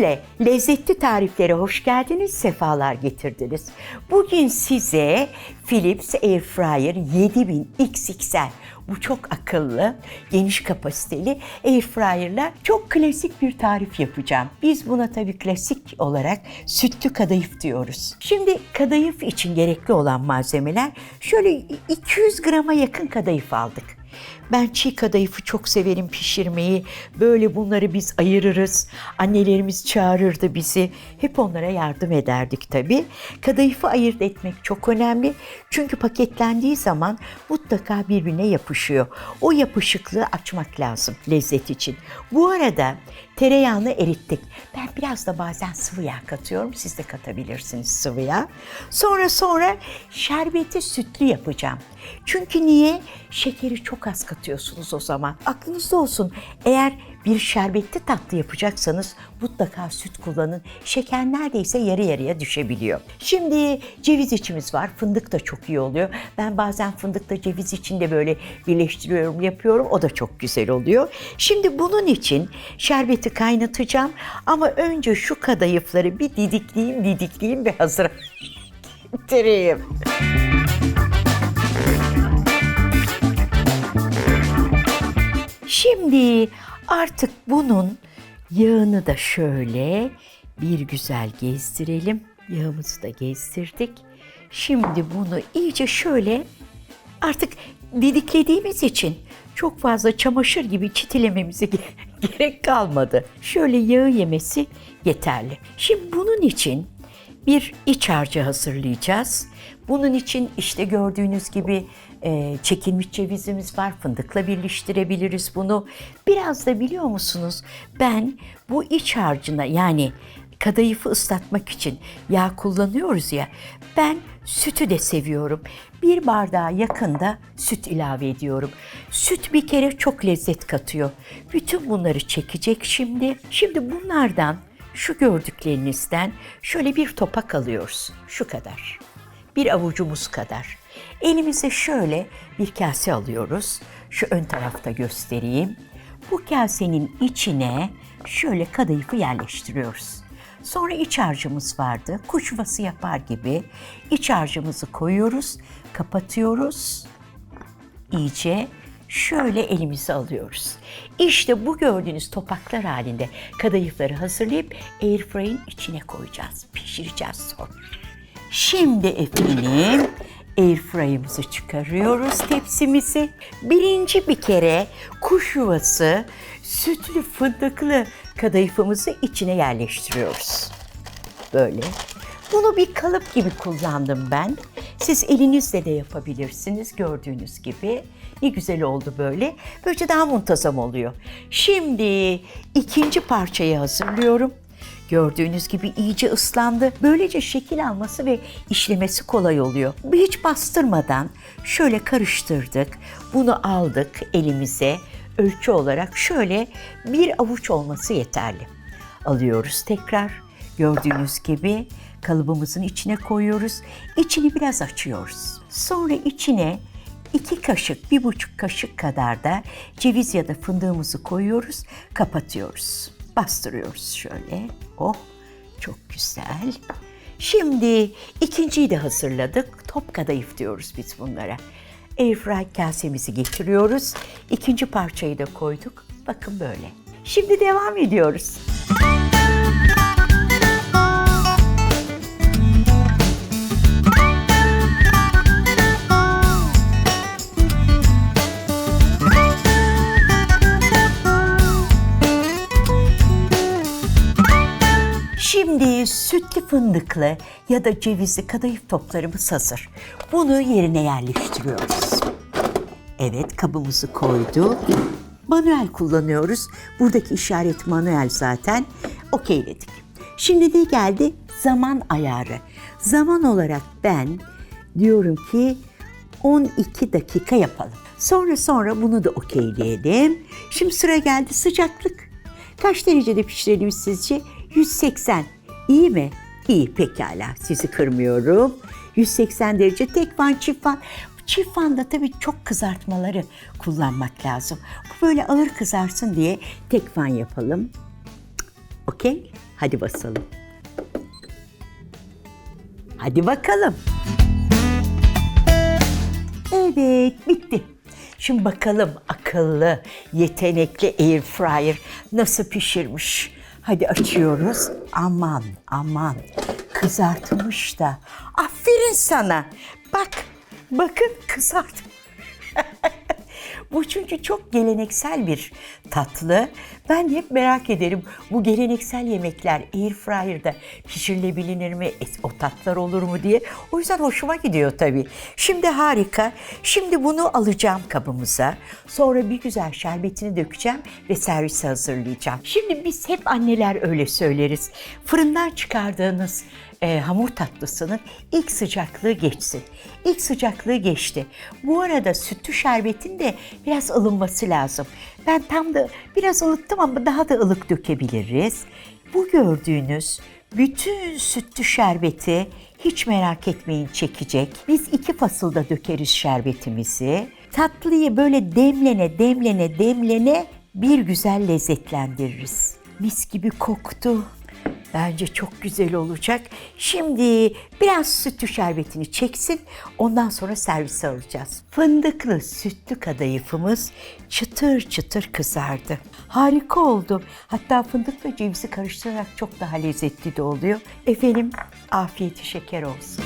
Filips'le lezzetli tariflere hoş geldiniz, sefalar getirdiniz. Bugün size Philips Airfryer 7000 XXL bu çok akıllı, geniş kapasiteli airfryer'la çok klasik bir tarif yapacağım. Biz buna tabii klasik olarak sütlü kadayıf diyoruz. Şimdi kadayıf için gerekli olan malzemeler şöyle 200 grama yakın kadayıf aldık. Ben çiğ kadayıfı çok severim pişirmeyi. Böyle bunları biz ayırırız. Annelerimiz çağırırdı bizi. Hep onlara yardım ederdik tabii. Kadayıfı ayırt etmek çok önemli. Çünkü paketlendiği zaman mutlaka birbirine yapışıyor. O yapışıklığı açmak lazım lezzet için. Bu arada tereyağını erittik. Ben biraz da bazen sıvı yağ katıyorum. Siz de katabilirsiniz sıvı yağ. Sonra sonra şerbeti sütlü yapacağım. Çünkü niye? Şekeri çok az katıyorsunuz o zaman. Aklınızda olsun. Eğer bir şerbetli tatlı yapacaksanız mutlaka süt kullanın. Şeker neredeyse yarı yarıya düşebiliyor. Şimdi ceviz içimiz var. Fındık da çok iyi oluyor. Ben bazen fındıkla ceviz için de böyle birleştiriyorum, yapıyorum. O da çok güzel oluyor. Şimdi bunun için şerbeti kaynatacağım. Ama önce şu kadayıfları bir didikleyeyim, didikleyeyim ve hazır getireyim. Şimdi artık bunun yağını da şöyle bir güzel gezdirelim. Yağımızı da gezdirdik. Şimdi bunu iyice şöyle artık didiklediğimiz için çok fazla çamaşır gibi çitilememize gerek kalmadı. Şöyle yağı yemesi yeterli. Şimdi bunun için bir iç harcı hazırlayacağız. Bunun için işte gördüğünüz gibi e, çekilmiş cevizimiz var. Fındıkla birleştirebiliriz bunu. Biraz da biliyor musunuz ben bu iç harcına yani kadayıfı ıslatmak için yağ kullanıyoruz ya. Ben sütü de seviyorum. Bir bardağa yakında süt ilave ediyorum. Süt bir kere çok lezzet katıyor. Bütün bunları çekecek şimdi. Şimdi bunlardan şu gördüklerinizden şöyle bir topak alıyoruz. Şu kadar. Bir avucumuz kadar. Elimize şöyle bir kase alıyoruz. Şu ön tarafta göstereyim. Bu kasenin içine şöyle kadayıfı yerleştiriyoruz. Sonra iç harcımız vardı. Kuş yuvası yapar gibi iç harcımızı koyuyoruz, kapatıyoruz. İyice şöyle elimize alıyoruz. İşte bu gördüğünüz topaklar halinde kadayıfları hazırlayıp airfryer'in içine koyacağız. Pişireceğiz sonra. Şimdi efendim airfryer'ımızı çıkarıyoruz tepsimizi. Birinci bir kere kuş yuvası sütlü fındıklı kadayıfımızı içine yerleştiriyoruz. Böyle. Bunu bir kalıp gibi kullandım ben. Siz elinizle de yapabilirsiniz gördüğünüz gibi. Ne güzel oldu böyle. Böylece daha muntazam oluyor. Şimdi ikinci parçayı hazırlıyorum. Gördüğünüz gibi iyice ıslandı. Böylece şekil alması ve işlemesi kolay oluyor. Hiç bastırmadan şöyle karıştırdık. Bunu aldık elimize. Ölçü olarak şöyle bir avuç olması yeterli. Alıyoruz tekrar. Gördüğünüz gibi kalıbımızın içine koyuyoruz. İçini biraz açıyoruz. Sonra içine iki kaşık, bir buçuk kaşık kadar da ceviz ya da fındığımızı koyuyoruz. Kapatıyoruz bastırıyoruz şöyle. Oh çok güzel. Şimdi ikinciyi de hazırladık. Top kadayıf diyoruz biz bunlara. Airfry kasemizi getiriyoruz. İkinci parçayı da koyduk. Bakın böyle. Şimdi devam ediyoruz. Şimdi sütlü fındıklı ya da cevizli kadayıf toplarımız hazır. Bunu yerine yerleştiriyoruz. Evet kabımızı koyduk. Manuel kullanıyoruz. Buradaki işaret manuel zaten. Okeyledik. Şimdi de geldi zaman ayarı. Zaman olarak ben diyorum ki 12 dakika yapalım. Sonra sonra bunu da okeyleyelim. Şimdi sıra geldi sıcaklık. Kaç derecede pişirelim sizce? 180. İyi mi? İyi pekala. Sizi kırmıyorum. 180 derece tek fan çift fan. Çift fanda tabii çok kızartmaları kullanmak lazım. Bu böyle ağır kızarsın diye tek fan yapalım. Okey? Hadi basalım. Hadi bakalım. Evet, bitti. Şimdi bakalım akıllı, yetenekli air fryer nasıl pişirmiş. Hadi açıyoruz. Aman aman kızartmış da. Aferin sana. Bak, bakın kızartmış. Bu çünkü çok geleneksel bir tatlı. Ben hep merak ederim bu geleneksel yemekler air fryer'da pişirilebilir mi? O tatlar olur mu diye. O yüzden hoşuma gidiyor tabii. Şimdi harika. Şimdi bunu alacağım kabımıza. Sonra bir güzel şerbetini dökeceğim ve servise hazırlayacağım. Şimdi biz hep anneler öyle söyleriz. Fırından çıkardığınız e, hamur tatlısının ilk sıcaklığı geçsin. İlk sıcaklığı geçti. Bu arada sütlü şerbetin de biraz ılınması lazım. Ben tam da biraz ılıttım ama daha da ılık dökebiliriz. Bu gördüğünüz bütün sütlü şerbeti hiç merak etmeyin çekecek. Biz iki fasılda dökeriz şerbetimizi. Tatlıyı böyle demlene demlene demlene bir güzel lezzetlendiririz. Mis gibi koktu. Bence çok güzel olacak. Şimdi biraz sütlü şerbetini çeksin. Ondan sonra servise alacağız. Fındıklı sütlü kadayıfımız çıtır çıtır kızardı. Harika oldu. Hatta fındıkla cevizi karıştırarak çok daha lezzetli de oluyor. Efendim afiyeti şeker olsun.